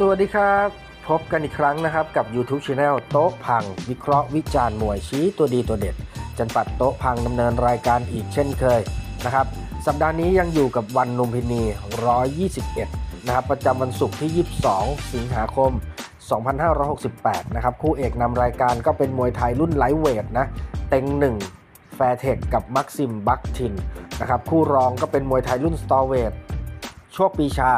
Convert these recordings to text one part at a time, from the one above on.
สวัสดีครับ พบกันอีกครั้งนะครับกับ YouTube Channel โต๊ะพัง วิเคราะห์วิจารณ์มวยชี้ตัวดีตัวเด็ด จันปัดโต๊ะพังดำเนินรายการอีกเช่นเคยนะครับ สัปดาห์นี้ยังอยู่กับวันลุมพินี 121 นะครับ ประจำวันศุกร์ที่ 22 สิงหาคม 2568 นะครับ คู่เอกนำรายการก็เป็นมวยไทยรุ่นไลท์เวทนะ เต็งหนึ่งแฟร์เทคกับมักซิมบักทินนะครับคู่รองก็เป็นมวยไทยรุ่นสตอเวทโชคปีชา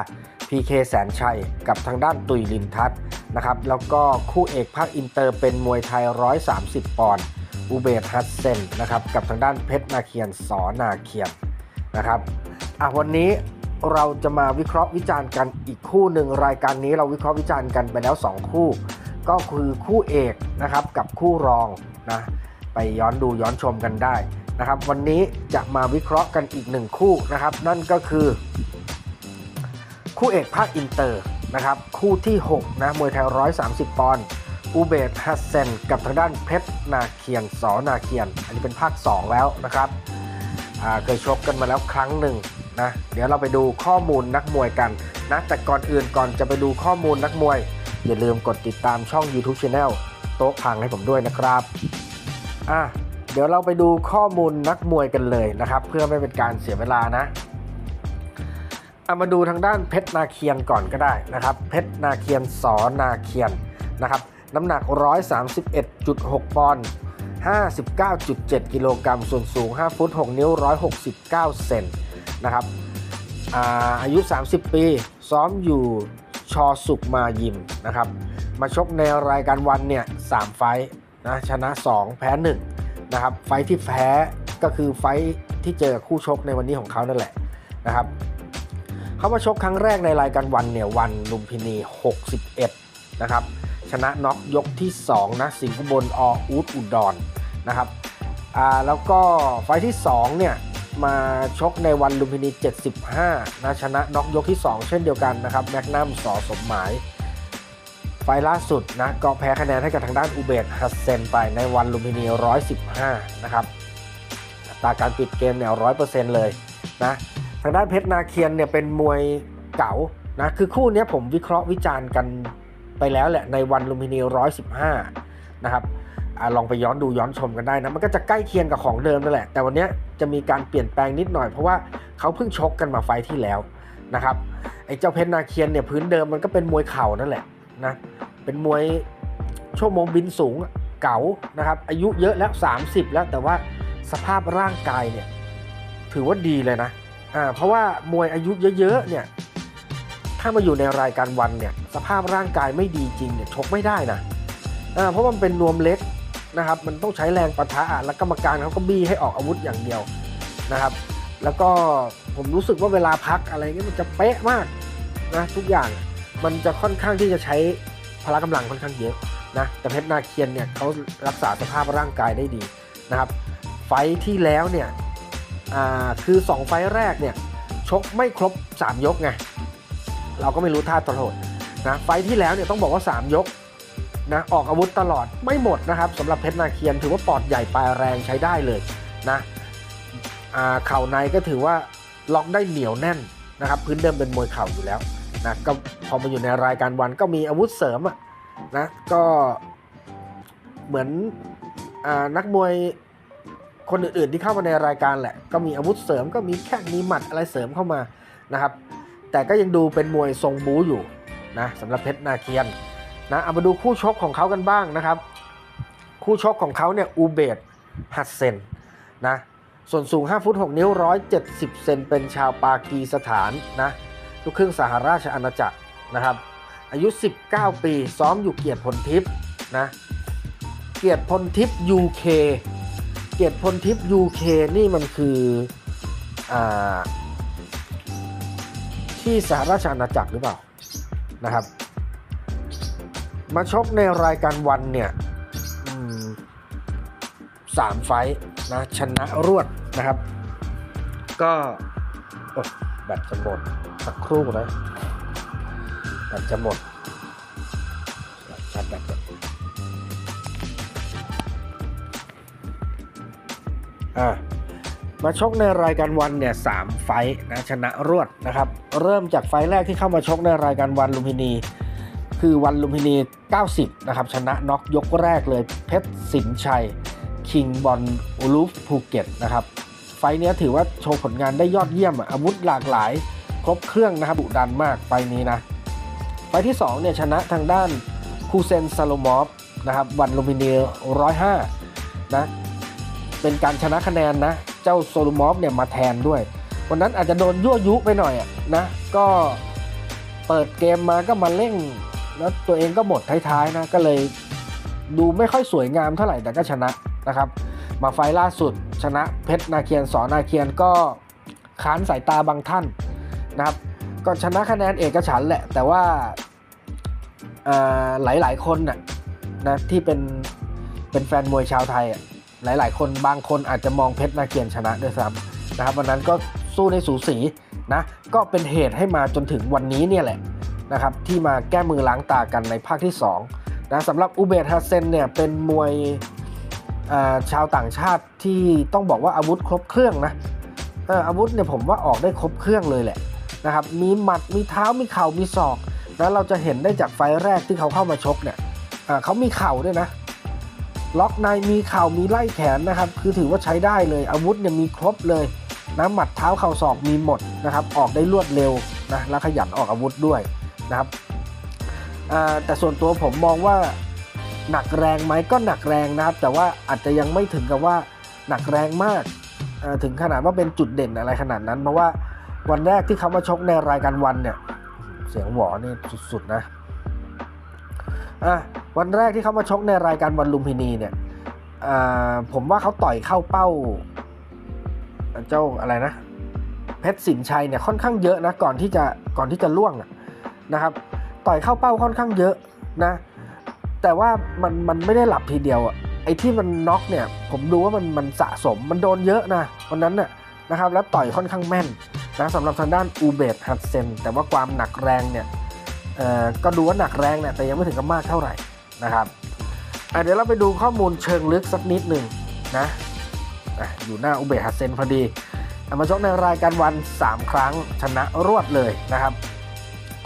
PK แสนชัย กับทางด้านตุยลินทัศนะครับ แล้วก็คู่เอกภาคอินเตอร์เป็นมวยไทย 130 ปอนด์อุเบศฮัสเซนนะครับ กับทางด้านเพชรนาเคียนสอนาเคียนนะครับอะวันนี้เราจะมาวิเคราะห์วิจารณ์กันอีกคู่หนึ่งรายการนี้เราวิเคราะห์วิจารณ์กันไปแล้ว 2 คู่ ก็คือคู่เอกนะครับกับคู่รองนะไปย้อนดูย้อนชมกันได้นะครับ วันนี้จะมาวิเคราะห์กันอีกหนึ่งคู่นะครับ นั่นก็คือ คู่เอกภาคอินเตอร์นะครับคู่ที่ 6 นะมวยไทย 130 ปอนด์อูเบตฮัสเซนกับทางด้านเพชรนาเคียนสอนาเคียน อันนี้เป็นภาค 2 แล้วนะครับเคยชกกันมาแล้วครั้งหนึ่งนะเดี๋ยวเราไปดูข้อมูลนักมวยกันนะแต่ก่อนอื่นก่อนจะไปดูข้อมูลนักมวย อย่าลืมกดติดตามช่อง YouTube Channel โต๊ะพังให้ผมด้วยนะครับอะเดี๋ยวเราไปดูข้อมูลนักมวยกันเลยนะครับ เพื่อไม่เป็นการเสียเวลานะ เอามาดูทางด้านเพชรนาเคียนก่อนก็ได้นะครับ เพชรนาเคียนสอนาเคียนนะครับน้ำหนัก 131.6 ปอนด์59.7 กิโลกรัมส่วนสูง 5 ฟุต 6 นิ้ว 169 เซนนะครับอาอายุ 30 ปี ซ้อมอยู่ชอสุกมายิมนะครับ มาชกในรายการวันเนี่ย3ไฟนะชนะ 2 แพ้ 1 นะครับ ไฟที่แพ้ก็คือไฟที่เจอคู่ชกในวันนี้ของเขานั่นแหละนะครับ เขามาชกครั้งแรกในรายการวันเนี่ยวันลุมพินี 61 นะครับ ชนะน็อกยกที่ 2 นะ สิงห์บนออูดอุดรนะครับอ่าแล้วก็ไฟที่ 2 เนี่ย มาชกในวันลุมพินี 75 นะชนะน็อกยกที่ 2 เช่นเดียวกันนะครับแมกนัมสอสมหมายไฟล่าสุดนะก็แพ้คะแนนให้กับทางด้านอุเบศฮัสเซนไปในวันลุมพินี 115 นะครับตาการปิดเกมเนี่ย100%เลยนะ ทางด้านเพชรนาเคียนเนี่ยเป็นมวยเก่านะคือคู่นี้ผมวิเคราะห์วิจารณ์กันไปแล้วแหละในวันลุมพินี 115 นะครับอลองไปย้อนดูย้อนชมกันได้นะมันก็จะใกล้เคียงกับของเดิมนั่นแหละ แต่วันนี้จะมีการเปลี่ยนแปลงนิดหน่อยเพราะว่าเขาเพิ่งชกกันมาไฟที่แล้วนะครับไอ้เจ้าเพชรนาเคียนเนี่ยพื้นเดิมมันก็เป็นมวยเข่านั่นแหละนะเป็นมวยชั่วโมงบินสูงเก่านะครับอายุเยอะแล้ว 30 แล้วแต่ว่าสภาพร่างกายเนี่ยถือว่าดีเลยนะ อ่าเพราะว่ามวยอายุเยอะๆเนี่ยถ้ามาอยู่ในรายการวันเนี่ยสภาพร่างกายไม่ดีจริงเนี่ยชกไม่ได้นะอ่าเพราะมันเป็นนวมเล็กนะครับมันต้องใช้แรงปะทะอะแล้วกรรมการเขาก็บี้ให้ออกอาวุธอย่างเดียวนะครับ แล้วก็ผมรู้สึกว่าเวลาพักอะไรเงี้ยมันจะเป๊ะมากนะทุกอย่างมันจะค่อนข้างที่จะใช้พละกำลังค่อนข้างเยอะนะแต่เพชรนาเคียนเนี่ยเขารักษาสภาพร่างกายได้ดีนะครับ ไฟที่แล้วเนี่ย อ่าคือ 2 ไฟแรกเนี่ยชกไม่ครบ 3 ยกไงเราก็ไม่รู้ท่าตลอดนะไฟที่แล้วเนี่ยต้องบอกว่า 3 ยกนะออกอาวุธตลอดไม่หมดนะครับสำหรับเพชรนาเคียนถือว่าปอดใหญ่ปลายแรงใช้ได้เลยนะเข่าในก็ถือว่าล็อกได้เหนียวแน่นนะครับพื้นเดิมเป็นมวยเข่าอยู่แล้วนะก็พอมาอยู่ในรายการวันก็มีอาวุธเสริมอะนะก็เหมือนอนักมวย คนอื่นๆที่เข้ามาในรายการแหละ ก็มีอาวุธเสริมก็มีแข้งมีหมัดอะไรเสริมเข้ามานะครับ แต่ก็ยังดูเป็นมวยทรงบู๊อยู่นะสำหรับเพชรนาเคียนนะเอามาดูคู่ชกของเขากันบ้างนะครับ คู่ชกของเขาเนี่ยอูเบตฮัสเซนนะส่วนสูง 5 ฟุต 6 นิ้ว 170 เซนเป็นชาวปากีสถานนะลูกครึ่งสหราชอาณาจักรนะครับ อายุ 19 ปี ซ้อมอยู่เกียรติพลทิพย์นะ เกียรติพลทิพย์ UK เกียรติพลทิพย์ UK นี่มันคืออาที่สหราชอาณาจักรหรือเปล่านะครับ มาชกในรายการวันเนี่ยสามไฟนะชนะรวดนะครับ ก็แบตจะหมดสักครู่นะแบตจะหมด อ่ามาชกในรายการวันเนี่ยสามไฟนะชนะรวดนะครับ เริ่มจากไฟแรกที่เข้ามาชกในรายการวันลุมพินี คือวันลุมพินี 90 นะครับ ชนะน็อกยกแรกเลยเพชรสินชัย คิงบอลอูลูฟภูเก็ตนะครับ ไฟนี้ถือว่าโชว์ผลงานได้ยอดเยี่ยมอาวุธหลากหลาย ครบเครื่องนะครับดุดันมากไฟนี้นะ ไฟที่2เนี่ยชนะทางด้านคูเซนซาโลมอฟนะครับวันลุมพินี 105นะ เป็นการชนะคะแนนนะ เจ้าโซลูมอฟเนี่ยมาแทนด้วย วันนั้นอาจจะโดนยั่วยุไปหน่อยอะนะ ก็เปิดเกมมาก็มาเร่ง แล้วตัวเองก็หมดท้ายๆนะ ก็เลยดูไม่ค่อยสวยงามเท่าไหร่แต่ก็ชนะนะครับ มาไฟล่าสุด ชนะเพชรนาเคียนสอนาเคียนก็ค้านสายตาบางท่านนะครับ ก็ชนะคะแนนเอกฉันแหละ แต่ว่าเอ่อหลายคนน่ะนะที่เป็นเป็นแฟนมวยชาวไทยอะ หลาย ๆ คนบางคนอาจจะมองเพชรนาเกียนชนะด้วยซ้ำนะครับวันนั้นก็สู้ในสูสีนะก็เป็นเหตุให้มาจนถึงวันนี้เนี่ยแหละนะครับที่มาแก้มือล้างตากันในภาคที่2นะสำหรับอุเบตฮาเซนเนี่ยเป็นมวยชาวต่างชาติที่ต้องบอกว่าอาวุธครบเครื่องนะอาวุธเนี่ยผมว่าออกได้ครบเครื่องเลยแหละนะครับมีหมัดมีเท้ามีเข่ามีศอก แล้วเราจะเห็นได้จากไฟแรกที่เขาเข้ามาชกเนี่ยเขามีเข่าด้วยนะ ล็อกในมีเข่ามีไล่แขนนะครับ คือถือว่าใช้ได้เลยอาวุธเนี่ยมีครบเลยนะหมัดเท้าเข่าศอกมีหมดนะครับ ออกได้รวดเร็วนะแล้วขยันออกอาวุธด้วยนะครับแต่ส่วนตัวผมมองว่าหนักแรงไหมก็หนักแรงนะครับ แต่ว่าอาจจะยังไม่ถึงกับว่าหนักแรงมากถึงขนาดว่าเป็นจุดเด่นอะไรขนาดนั้น เพราะว่าวันแรกที่เขามาชกในรายการวันเนี่ย เสียงหวอนี่สุดๆนะอะ วันแรกที่เขามาชกในรายการวันลุมพินีเนี่ยอ่าผมว่าเขาต่อยเข้าเป้า เจ้าอะไรนะ เพชรสินชัยเนี่ยค่อนข้างเยอะนะก่อนที่จะก่อนที่จะล่วงนะครับ ต่อยเข้าเป้าค่อนข้างเยอะนะ แต่ว่ามันมันไม่ได้หลับทีเดียวอะไอ้ที่มันน็อกเนี่ย ผมดูว่ามันมันสะสมมันโดนเยอะนะวันนั้นน่ะนะครับ แล้วต่อยค่อนข้างแม่นนะสำหรับทางด้านอูเบตฮัตเซนแต่ว่าความหนักแรงเนี่ยเอ่อก็ดูว่าหนักแรงเนี่ยแต่ยังไม่ถึงกับมากเท่าไหร่ นะครับเดี๋ยวเราไปดูข้อมูลเชิงลึกสักนิดหนึ่งนะอะอยู่หน้าอูเบตฮัตเซนพอดีอมาชกในรายการวัน 3 ครั้งชนะรวดเลยนะครับ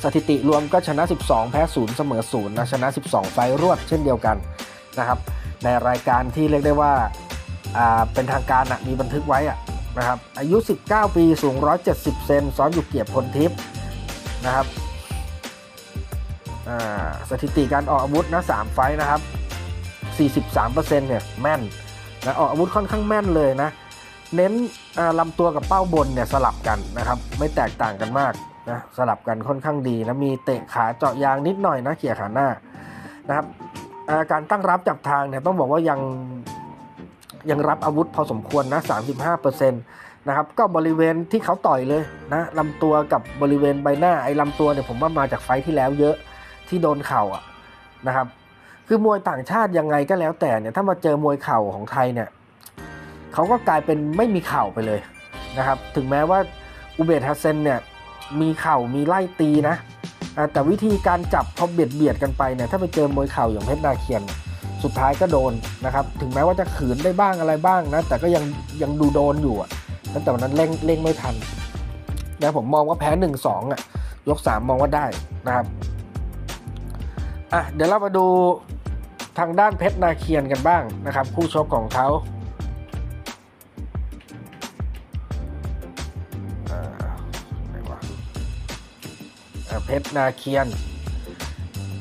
สถิติรวมก็ชนะ 12 แพ้ 0 เสมอ0นะชนะ 12 ไฟรวดเช่นเดียวกันนะครับ ในรายการที่เรียกได้ว่าาเป็นทางการมีบันทึกไว้นะครับอายุ 19 ปีสูง 170 เซนซ้อนอยู่เกียรติพลทิพย์นะครับ สถิติการออกอาวุธนะ3ไฟนะครับ 43%เนี่ยแม่นนะออกอาวุธค่อนข้างแม่นเลยนะ เน้นลำตัวกับเป้าบนเนี่ยสลับกันนะครับ ไม่แตกต่างกันมากนะสลับกันค่อนข้างดีนะ มีเตะขาเจาะยางนิดหน่อยนะเขี่ยขาหน้านะครับาการตั้งรับจับทางเนี่ยต้องบอกว่ายังยังรับอาวุธพอสมควรนะ 35%นะครับก็บริเวณที่เขาต่อยเลยนะลำตัวกับบริเวณใบหน้าไอ้ลำตัวเนี่ยผมว่ามาจากไฟที่แล้วเยอะ ที่โดนเข่าอะนะครับ คือมวยต่างชาติยังไงก็แล้วแต่เนี่ยถ้ามาเจอมวยเข่าของไทยเนี่ยเขาก็กลายเป็นไม่มีเข่าไปเลยนะครับ ถึงแม้ว่าอุเบตฮัสเซนเนี่ยมีเข่ามีไล่ตีนะแต่วิธีการจับพอเบียดเบียดกันไปเนี่ยถ้าไปเจอมวยเข่าอย่างเพชรนาเคียน สุดท้ายก็โดนนะครับ ถึงแม้ว่าจะขืนได้บ้างอะไรบ้างนะแต่ก็ยังยังดูโดนอยู่อะแต่วันนั้นเร่งเร่งไม่ทันนะผมมองว่าแพ้หนึ่งสองอะยกสามมองว่าได้นะครับ อะเดี๋ยวเรามาดูทางด้านเพชรนาเคียนกันบ้างนะครับคู่ชกของเขาเพชรนาเคียน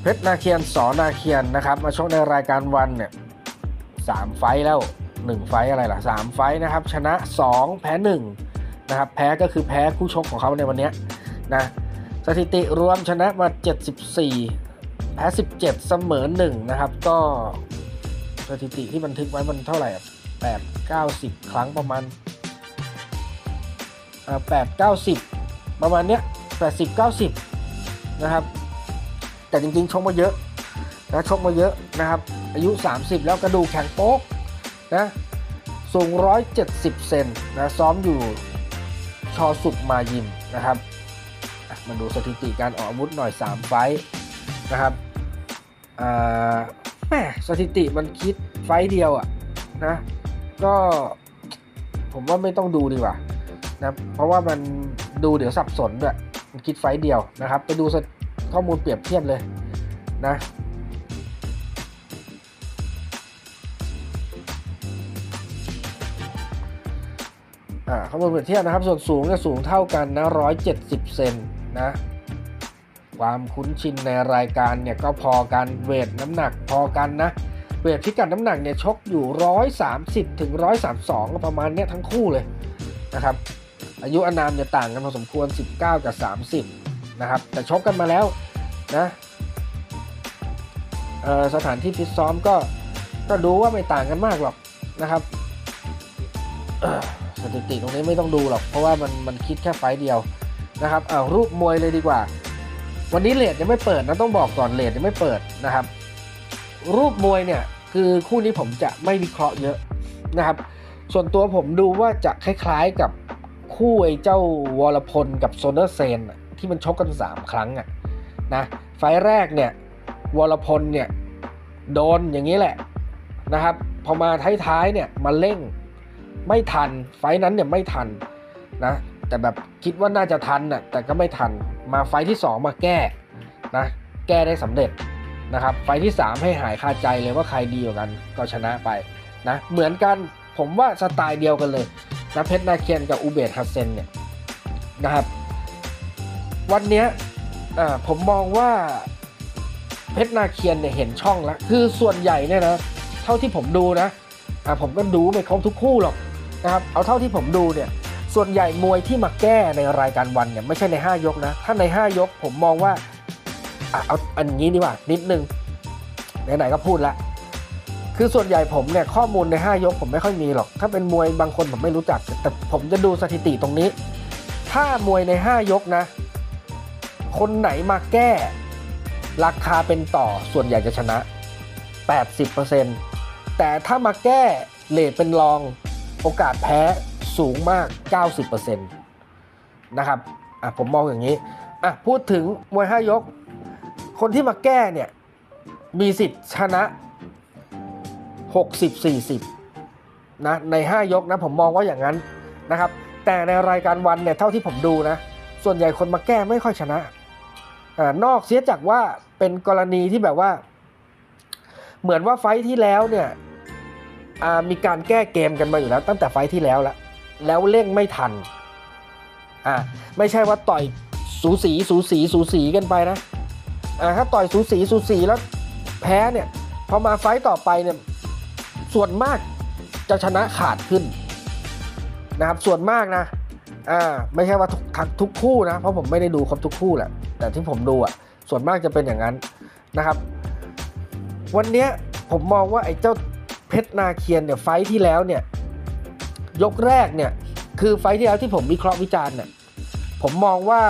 เพชรนาเคียนสอนาเคียนนะครับ มาชกในรายการวันเนี่ยสามไฟแล้วหนึ่งไฟอะไรล่ะสามไฟนะครับ ชนะ2แพ้1นะครับ แพ้ก็คือแพ้คู่ชกของเขาในวันนี้นะสถิติรวมชนะมา 74 แพ้17 เสมอ1นะครับ ก็สถิติที่บันทึกไว้มันเท่าไหร่อะ8 90ครั้งประมาณอ่า8 90ประมาณเนี้ย80 90นะครับ แต่จริงๆชกมาเยอะนะชกมาเยอะนะครับ อายุ 30 แล้วกระดูกแข็งโป๊กนะสูง 170 เซนนะซ้อมอยู่ชอสุกมายิมนะครับ มาดูสถิติการออกอาวุธหน่อย 3 ไฟท์นะครับ แหมสถิติมันคิดไฟเดียวอะนะ ก็ผมว่าไม่ต้องดูดีกว่านะเพราะว่ามันดูเดี๋ยวสับสนด้วยมันคิดไฟเดียวนะครับ ไปดูข้อมูลเปรียบเทียบเลยนะข้อมูลเปรียบเทียบนะครับ ส่วนสูงเนี่ยสูงเท่ากันนะ170 เซนนะ ความคุ้นชินในรายการเนี่ยก็พอกันเวทน้ำหนักพอกันนะ เวทพิกัดน้ำหนักเนี่ยชกอยู่ 130ถึง132 ประมาณเนี้ยทั้งคู่เลยนะครับ อายุอนามจะต่างกันพอสมควร 19 กับ 30 นะครับ แต่ชกกันมาแล้วนะสถานที่ฟิตซ้อมก็ก็ดูว่าไม่ต่างกันมากหรอกนะครับสถิติตรงนี้ไม่ต้องดูหรอก เพราะว่ามันมันคิดแค่ไฟเดียวนะครับเอารูปมวยเลยดีกว่า วันนี้เลดยังไม่เปิดนะต้องบอกก่อนเลดยังไม่เปิดนะครับ รูปมวยเนี่ยคือคู่นี้ผมจะไม่วิเคราะห์เยอะนะครับ ส่วนตัวผมดูว่าจะคล้ายๆกับคู่ไอ้เจ้าวรพลกับโซเนอร์เซนที่มันชกกัน 3 ครั้งอะนะไฟแรกเนี่ยวรพลเนี่ยโดนอย่างนี้แหละนะครับพอมาท้ายๆเนี่ยมาเร่งไม่ทันไฟนั้นเนี่ยไม่ทันนะ แต่แบบคิดว่าน่าจะทันน่ะแต่ก็ไม่ทันมาไฟที่ 2 มาแก้นะแก้ได้สำเร็จนะครับไฟที่ 3 ให้หายคาใจเลยว่าใครดีกว่ากันก็ชนะไปนะเหมือนกันผมว่าสไตล์เดียวกันเลยนะเพชรนาเคียนกับอูเบตฮัสเซนเนี่ยนะครับวันนี้อ่าผมมองว่าเพชรนาเคียนเนี่ยเห็นช่องแล้วคือส่วนใหญ่เนี่ยนะเท่าที่ผมดูนะอ่าผมก็ดูไม่ครบทุกคู่หรอกนะครับเอาเท่าที่ผมดูเนี่ย ส่วนใหญ่มวยที่มาแก้ในรายการวันเนี่ยไม่ใช่ใน 5 ยกนะ ถ้าใน 5 ยกผมมองว่าอเอาอันนี้ดีกว่านิดนึงไหนๆก็พูดละคือส่วนใหญ่ผมเนี่ยข้อมูลใน 5 ยกผมไม่ค่อยมีหรอก ถ้าเป็นมวยบางคนผมไม่รู้จัก แต่ผมจะดูสถิติตรงนี้ ถ้ามวยใน 5 ยกนะ คนไหนมาแก้ ราคาเป็นต่อส่วนใหญ่จะชนะ 80%แต่ถ้ามาแก้เลทเป็นรองโอกาสแพ้ สูงมาก 90%นะครับอะผมมองอย่างนี้อะพูดถึงมวย5ยก คนที่มาแก้เนี่ย มีสิทธิ์ชนะ 60-40 นะใน 5 ยกนะผมมองว่าอย่างนั้นนะครับ แต่ในรายการวันเนี่ยเท่าที่ผมดูนะ ส่วนใหญ่คนมาแก้ไม่ค่อยชนะอ่านอกเสียจากว่าเป็นกรณีที่แบบว่า เหมือนว่าไฟที่แล้วเนี่ยอ่ามีการแก้เกมกันมาอยู่แล้วตั้งแต่ไฟท์ที่แล้วละ แล้วเร่งไม่ทันอ่าไม่ใช่ว่าต่อยสูสีสูสีสูสีกันไปนะอ่าถ้าต่อยสูสีสูสีแล้วแพ้เนี่ยพอมาไฟท์ต่อไปเนี่ยส่วนมากจะชนะขาดขึ้นนะครับส่วนมากนะอ่าไม่ใช่ว่าทุกทุกคู่นะเพราะผมไม่ได้ดูครบทุกคู่แหละแต่ที่ผมดูอะส่วนมากจะเป็นอย่างนั้นนะครับ วันเนี้ยผมมองว่าไอ้เจ้าเพชรนาเคียนเนี่ยไฟท์ที่แล้วเนี่ย ยกแรกเนี่ย คือไฟที่แล้วที่ผมวิเคราะห์วิจารณ์เนี่ยผมมองว่า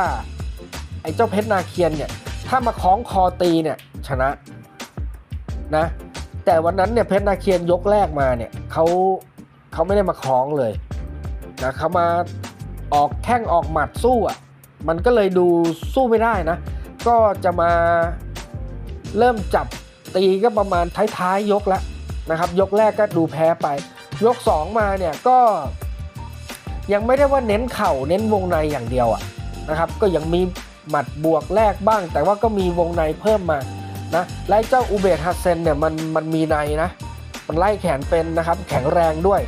ไอ้เจ้าเพชรนาเคียนเนี่ย ถ้ามาคล้องคอตีเนี่ยชนะนะ แต่วันนั้นเนี่ยเพชรนาเคียนยกแรกมาเนี่ยเขาเขาไม่ได้มาคล้องเลยนะเขามาออกแข้งออกหมัดสู้อะมันก็เลยดูสู้ไม่ได้นะ ก็จะมาเริ่มจับตีก็ประมาณท้ายๆยกแล้วนะครับ ยกแรกก็ดูแพ้ไป ยก 2 มาเนี่ยก็ยังไม่ได้ว่าเน้นเข่าเน้นวงในอย่างเดียวอะนะครับ ก็ยังมีหมัดบวกแรกบ้าง แต่ว่าก็มีวงในเพิ่มมานะไล่เจ้าอูเบตฮัสเซนเนี่ยมันมันมีในนะ มันไล่แขนเป็นนะครับ แข็งแรงด้วย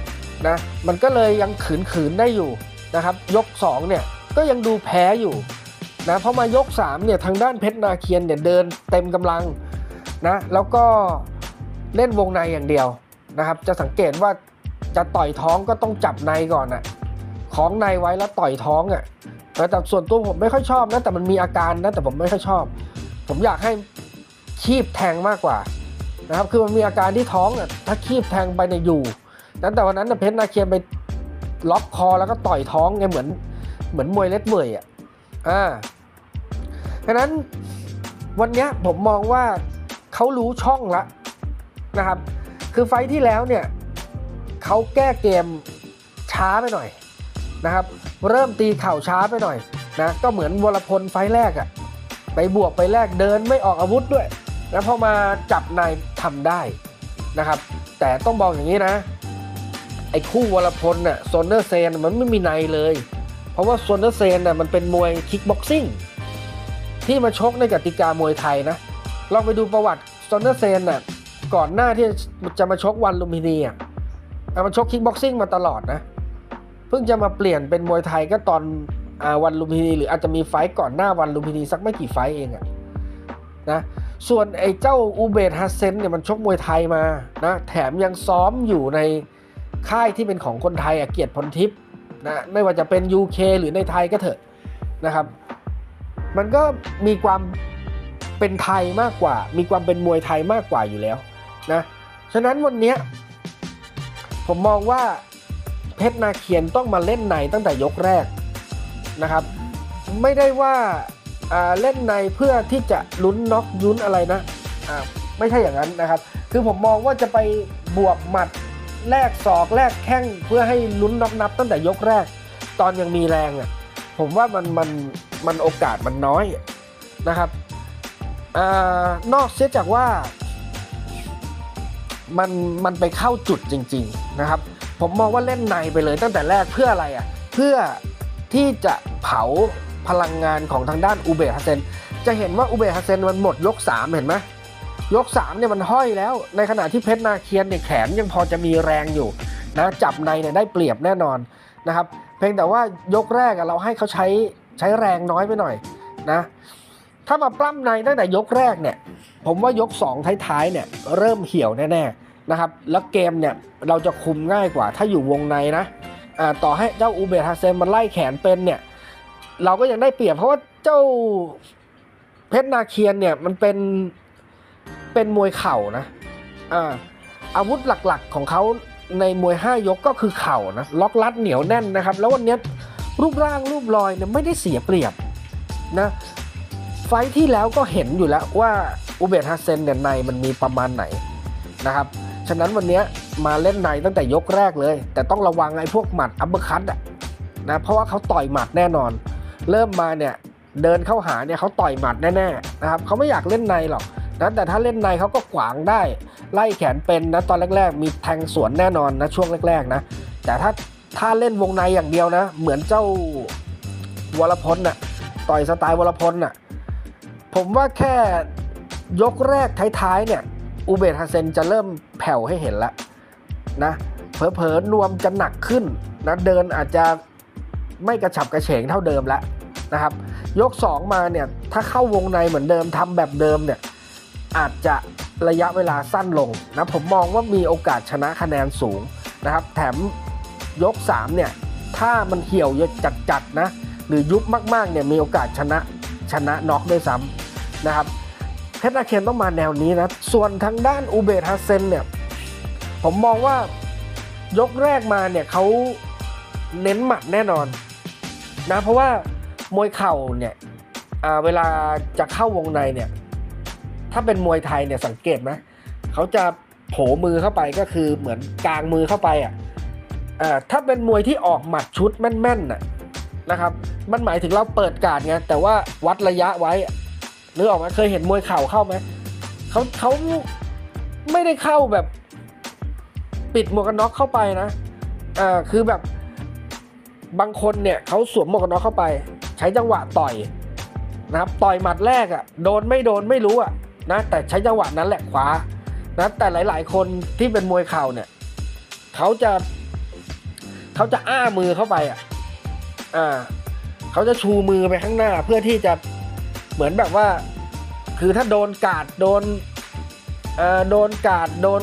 นะมันก็เลยยังขืนขืนได้อยู่นะครับ ยก 2 เนี่ยก็ยังดูแพ้อยู่นะเพราะมายก3เนี่ยทางด้านเพชรนาเคียนเนี่ยเดินเต็มกำลังนะแล้วก็เล่นวงในอย่างเดียวนะครับ จะสังเกตว่า จะต่อยท้องก็ต้องจับในก่อนอะของในไว้แล้วต่อยท้องอะะแต่ส่วนตัวผมไม่ค่อยชอบนะแต่มันมีอาการนะแต่ผมไม่ค่อยชอบ ผมอยากให้คีบแทงมากกว่านะครับคือมันมีอาการที่ท้องอะถ้าคีบแทงไปเนี่ยอยู่นั้นแต่วันนั้นน่ะเพชรนาเคียนไปล็อกคอแล้วก็ต่อยท้องไงเหมือนเหมือนมวยเล็ดเว่ยอะอ่าฉะนั้นวันเนี้ยผมมองว่าเขารู้ช่องละนะครับ คือไฟที่แล้วเนี่ย เขาแก้เกมช้าไปหน่อยนะครับ เริ่มตีเข่าช้าไปหน่อยนะก็เหมือนวรพลไฟแรกอะไปบวกไปแลกเดินไม่ออกอาวุธด้วย แล้วพอมาจับนายทำได้นะครับ แต่ต้องบอกอย่างนี้นะ ไอ้คู่วรพลน่ะโซนเนอร์เซนมันไม่มีในเลย เพราะว่าโซนเนอร์เซนน่ะมันเป็นมวยคิกบ็อกซิ่งที่มาชกในกติกามวยไทยนะลองไปดูประวัติโซนเนอร์เซนน่ะก่อนหน้าที่จะมาชกวันลุมพินีอะ อ่มันชกคิกบ็อกซิ่งมาตลอดนะ เพิ่งจะมาเปลี่ยนเป็นมวยไทยก็ตอนอวันลุมพินี หรืออาจจะมีไฟก่อนหน้าวันลุมพินีสักไม่กี่ไฟเองอะนะส่วนไอ้เจ้าอูเบตฮัสเซนเนี่ยมันชกมวยไทยมานะแถมยังซ้อมอยู่ในค่ายที่เป็นของคนไทยอะเกียรติพลทิพย์นะไม่ว่าจะเป็น UK หรือในไทยก็เถอะนะครับ มันก็มีความเป็นไทยมากกว่า มีความเป็นมวยไทยมากกว่าอยู่แล้วนะฉะนั้นวันเนี้ย ผมมองว่าเพชรนาเคียนต้องมาเล่นในตั้งแต่ยกแรกนะครับ ไม่ได้ว่าเล่นในเพื่อที่จะลุ้นน็อกยุ้นอะไรนะไม่ใช่อย่างนั้นนะครับ คือผมมองว่าจะไปบวกหมัดแลกศอกแลกแข้งเพื่อให้ลุ้นน็อกนับตั้งแต่ยกแรก ตอนยังมีแรงอะผมว่ามันมันมันโอกาสมันน้อยนะครับอนอกเสียจากว่า มันมันไปเข้าจุดจริง ๆนะครับ ผมมองว่าเล่นในไปเลยตั้งแต่แรกเพื่ออะไรอะเพื่อที่จะเผาพลังงานของทางด้านอูเบะฮัสเซนจะเห็นว่าอูเบะฮัสเซนมันหมดยก 3 เห็นไหมยก3เนี่ยมันห้อยแล้ว ในขณะที่เพชรนาเคียนเนี่ยแขนยังพอจะมีแรงอยู่นะจับในเนี่ยได้เปรียบแน่นอนนะครับ เพียงแต่ว่ายกแรกอะเราให้เขาใช้ใช้แรงน้อยไปหน่อยนะ ถ้ามาปล้ำในตั้งแต่ยกแรกเนี่ย ผมว่ายก 2 ท้ายๆเนี่ยเริ่มเหี่ยวแน่ๆนะครับ แล้วเกมเนี่ยเราจะคุมง่ายกว่า ถ้าอยู่วงในนะอ่าต่อให้เจ้าอูเบะฮาเซนมันไล่แขนเป็นเนี่ย เราก็ยังได้เปรียบเพราะว่าเจ้าเพชรนาเคียนเนี่ยมันเป็นเป็นมวยเข่านะอ่าอาวุธหลักๆของเขาในมวย 5 ยกก็คือเข่านะล็อกลัดเหนียวแน่นนะครับ แล้ววันนี้รูปร่างรูปรอยเนี่ยไม่ได้เสียเปรียบนะ ไฟที่แล้วก็เห็นอยู่แล้วว่าอูเบตฮัสเซนเนี่ยในมันมีประมาณไหนนะครับฉะนั้นวันนี้มาเล่นในตั้งแต่ยกแรกเลย แต่ต้องระวังไอ้พวกหมัดอัปเปอร์คัตอะนะเพราะว่าเขาต่อยหมัดแน่นอน เริ่มมาเนี่ยเดินเข้าหาเนี่ยเขาต่อยหมัดแน่ๆนะครับเขาไม่อยากเล่นในหรอกนะแต่ถ้าเล่นในเขาก็ขวางได้ไล่แขนเป็นนะตอนแรก ๆ มีแทงสวนแน่นอนนะช่วงแรกๆนะแต่ถ้าถ้าเล่นวงในอย่างเดียวนะ เหมือนเจ้าวรพลน่ะต่อยสไตล์วรพลน่ะ ผมว่าแค่ยกแรกท้ายๆเนี่ยอูเบตฮัสเซนจะเริ่มแผ่วให้เห็นแล้วนะเผลอๆนวมจะหนักขึ้นนะเดินอาจจะไม่กระฉับกระเฉงเท่าเดิมแล้วนะครับ ยก 2 มาเนี่ยถ้าเข้าวงในเหมือนเดิมทำแบบเดิมเนี่ยอาจจะระยะเวลาสั้นลงนะผมมองว่ามีโอกาสชนะคะแนนสูงนะครับ แถมยก 3 เนี่ยถ้ามันเหี่ยวจัดๆนะหรือยุบมากๆเนี่ยมีโอกาสชนะชนะน็อกด้วยซ้ำ นะครับเพชรนาเคนต้องมาแนวนี้นะ ส่วนทางด้านอูเบตฮัสเซนเนี่ย ผมมองว่ายกแรกมาเนี่ยเขาเน้นหมัดแน่นอนนะเพราะว่ามวยเข่าเนี่ยเวลาจะเข้าวงในเนี่ย ถ้าเป็นมวยไทยเนี่ยสังเกตไหมเขาจะโผมือเข้าไปก็คือเหมือนกลางมือเข้าไปอะอ่าถ้าเป็นมวยที่ออกหมัดชุดแม่นๆน่ะนะครับ มันหมายถึงเราเปิดการไงแต่ว่าวัดระยะไว้ นึกออกไหมเคยเห็นมวยเข่าเข้าไหมเขาเขาไม่ได้เข้าแบบ ปิดหมวกกันน็อกเข้าไปนะอ่าคือแบบบางคนเนี่ยเขาสวมหมวกกันน็อกเข้าไป ใช้จังหวะต่อยนะครับต่อยหมัดแรกอะ่ะโดนไม่โดนไม่รู้อะ่ะนะแต่ใช้จังหวะนั้นแหละขวานะแต่หลาย ๆ คนที่เป็นมวยเข่าเนี่ยเขาจะเขาจะอ้ามือเข้าไปอะอ่าเขาจะชูมือไปข้างหน้าเพื่อที่จะ เหมือนแบบว่า คือถ้าโดนกาดโดนเอ่อโดนกาดโดน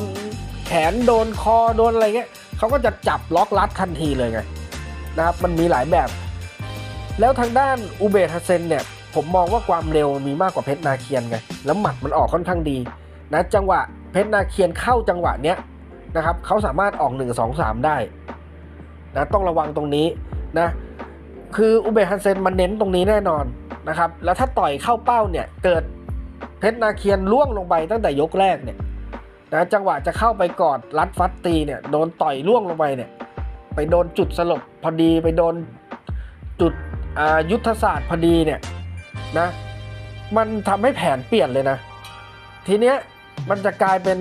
แขนโดนคอโดนอะไรเงี้ยเขาก็จะจับล็อกลัดทันทีเลยไงนะครับมันมีหลายแบบ แล้วทางด้านอูเบตฮัสเซนเนี่ยผมมองว่าความเร็วมันมีมากกว่าเพชรนาเคียนไงแล้วหมัดมันออกค่อนข้างดีนะจังหวะเพชรนาเคียนเข้าจังหวะเนี้ยนะครับเขาสามารถออก 1 2 3 ได้นะต้องระวังตรงนี้นะ คืออูเบตฮัสเซนมันเน้นตรงนี้แน่นอนนะครับ แล้วถ้าต่อยเข้าเป้าเนี่ยเกิดเพชรนาเคียนล่วงลงไปตั้งแต่ยกแรกเนี่ยนะจังหวะจะเข้าไปกอดรัดฟัดตีเนี่ยโดนต่อยล่วงลงไปเนี่ยไปโดนจุดสลบพอดีไปโดนจุดยุทธศาสตร์พอดีเนี่ยนะมันทำให้แผนเปลี่ยนเลยนะ ทีเนี้ยมันจะกลายเป็น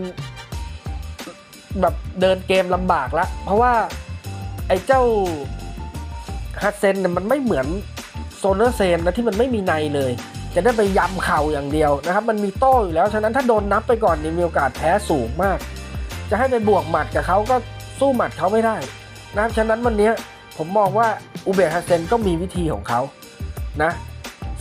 แบบเดินเกมลำบากล้วเพราะว่าไอ้เจ้า ฮัตเซนเนี่ยมันไม่เหมือนโซเนอร์เซนนะที่มันไม่มีในเลย จะได้ไปยำเข่าอย่างเดียวนะครับ มันมีโต้อยู่แล้ว ฉะนั้นถ้าโดนนับไปก่อนนี่มีโอกาสแพ้สูงมาก จะให้ไปบวกหมัดกับเขาก็สู้หมัดเขาไม่ได้นะครับฉะนั้นวันนี้ผมมองว่าอุเบกฮัสเซนก็มีวิธีของเขานะ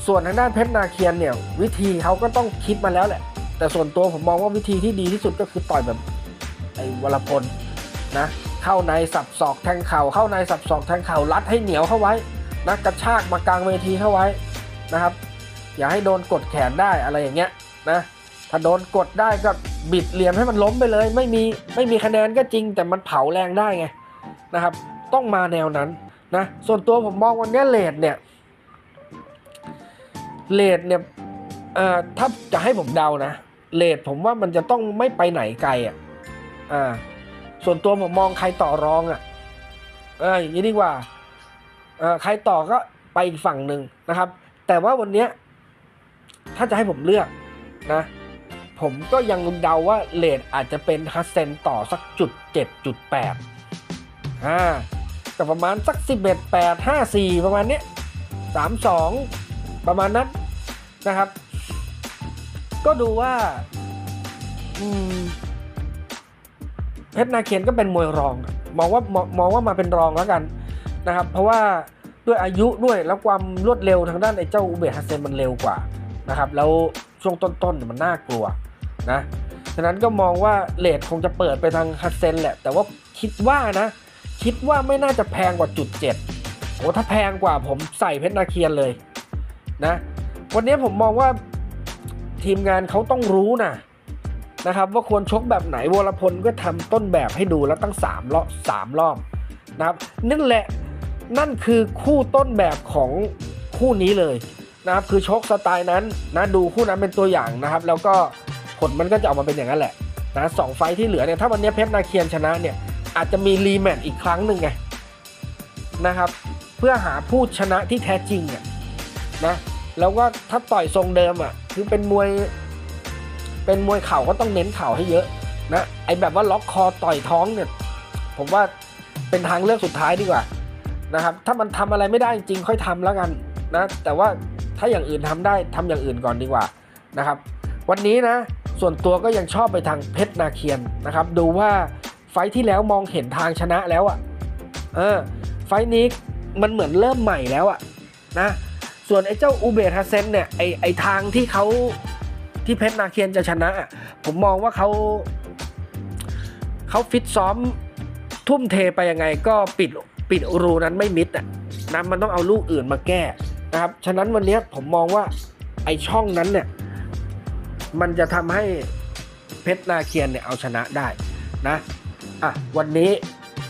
ส่วนทางด้านเพชรนาเคียนเนี่ยวิธีเขาก็ต้องคิดมาแล้วแหละ แต่ส่วนตัวผมมองว่าวิธีที่ดีที่สุดก็คือต่อยแบบไอ้วรพลนะ เข้าในสับศอกแทงเข่าเข้าในสับศอกแทงเข่ารัดให้เหนียวเข้าไว้นะกระชากมากลางเวทีเข้าไว้นะครับ อย่าให้โดนกดแขนได้อะไรอย่างเงี้ยนะถ้าโดนกดได้ก็บิดเหลี่ยมให้มันล้มไปเลย ไม่มีไม่มีคะแนนก็จริงแต่มันเผาแรงได้ไงนะครับ ต้องมาแนวนั้นนะส่วนตัวผมมองวันนี้เลดเนี่ยเลดเนี่ยถ้าจะให้ผมเดานะเลดผมว่ามันจะต้องไม่ไปไหนไกลอะอ่า ส่วนตัวผมมองใครต่อรองอะ เอออย่างนี้ดีกว่าเออใครต่อก็ไปอีกฝั่งหนึ่งนะครับ แต่ว่าวันเนี้ยถ้าจะให้ผมเลือกนะ ผมก็ยังเดาว่าเลดอาจจะเป็นฮัสเซนต่อสักจุดเจ็ดจุดแปดอ่าก็ประมาณสักสิบเอ็ดแปดห้าสี่ประมาณเนี้ยสามสองประมาณนั้นนะครับ ก็ดูว่า อืม เพชรนาเคียนก็เป็นมวยรองมองว่ามองว่ามาเป็นรองแล้วกันนะครับ เพราะว่าด้วยอายุด้วยแล้วความรวดเร็วทางด้านไอ้เจ้าอุเบกฮัสเซนมันเร็วกว่านะครับแล้วช่วงต้นๆมันน่ากลัวนะฉะนั้นก็มองว่าเลทคงจะเปิดไปทางฮัสเซนแหละ แต่ว่าคิดว่านะ คิดว่าไม่น่าจะแพงกว่าจุดเจ็ดโอ้ถ้าแพงกว่าผมใส่เพชรนาเคียนเลยนะวันนี้ผมมองว่าทีมงานเขาต้องรู้นะ นะครับว่าควรชกแบบไหนวรพลก็ทำต้นแบบให้ดูแล้วตั้งสามรอบสามรอบนะครับนั่นแหละนั่นคือคู่ต้นแบบของคู่นี้เลยนะครับคือชกสไตล์นั้นนะดูคู่นั้นเป็นตัวอย่างนะครับ แล้วก็ผลมันก็จะออกมาเป็นอย่างนั้นแหละนะสองไฟท์ที่เหลือเนี่ยถ้าวันนี้เพชรนาเคียนชนะเนี่ยอาจจะมีรีแมตช์อีกครั้งหนึ่งไงนะครับ เพื่อหาผู้ชนะที่แท้จริงอะนะแล้วก็ถ้าต่อยทรงเดิมอะคือเป็นมวย เป็นมวยเข่าก็ต้องเน้นเข่าให้เยอะนะไอแบบว่าล็อกคอต่อยท้องเนี่ย ผมว่าเป็นทางเลือกสุดท้ายดีกว่านะครับ ถ้ามันทำอะไรไม่ได้จริงค่อยทำแล้วกันนะ แต่ว่าถ้าอย่างอื่นทำได้ทำอย่างอื่นก่อนดีกว่านะครับ วันนี้นะส่วนตัวก็ยังชอบไปทางเพชรนาเคียนนะครับ ดูว่าไฟที่แล้วมองเห็นทางชนะแล้วอะเออไฟนี้มันเหมือนเริ่มใหม่แล้วอะนะส่วนไอ้เจ้าอูเบทฮัสเซนเนี่ยไอไอทางที่เขา ที่เพชรนาเคียนจะชนะ ผมมองว่าเขาเขาฟิตซ้อมทุ่มเทไปยังไงก็ปิดปิดรูนั้นไม่มิดอะนะมันต้องเอาลูกอื่นมาแก้นะครับฉะนั้นวันนี้ผมมองว่าไอช่องนั้นเนี่ยมันจะทำให้เพชรนาเคียนเนี่ยเอาชนะได้นะอะวันนี้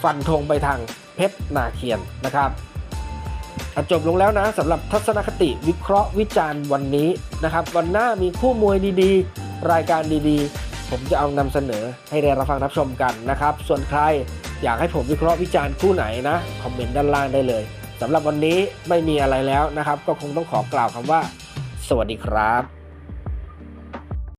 ฟันธงไปทางเพชรนาเคียนนะครับ จบลงแล้วนะสำหรับทัศนคติวิเคราะห์วิจารณ์วันนี้นะครับ วันหน้ามีคู่มวยดีๆ รายการดีๆ ผมจะเอานำเสนอให้ได้รับฟังรับชมกันนะครับ ส่วนใครอยากให้ผมวิเคราะห์วิจารณ์คู่ไหนนะ คอมเมนต์ด้านล่างได้เลยสำหรับวันนี้ไม่มีอะไรแล้วนะครับ ก็คงต้องขอกล่าวคำว่า สวัสดีครับ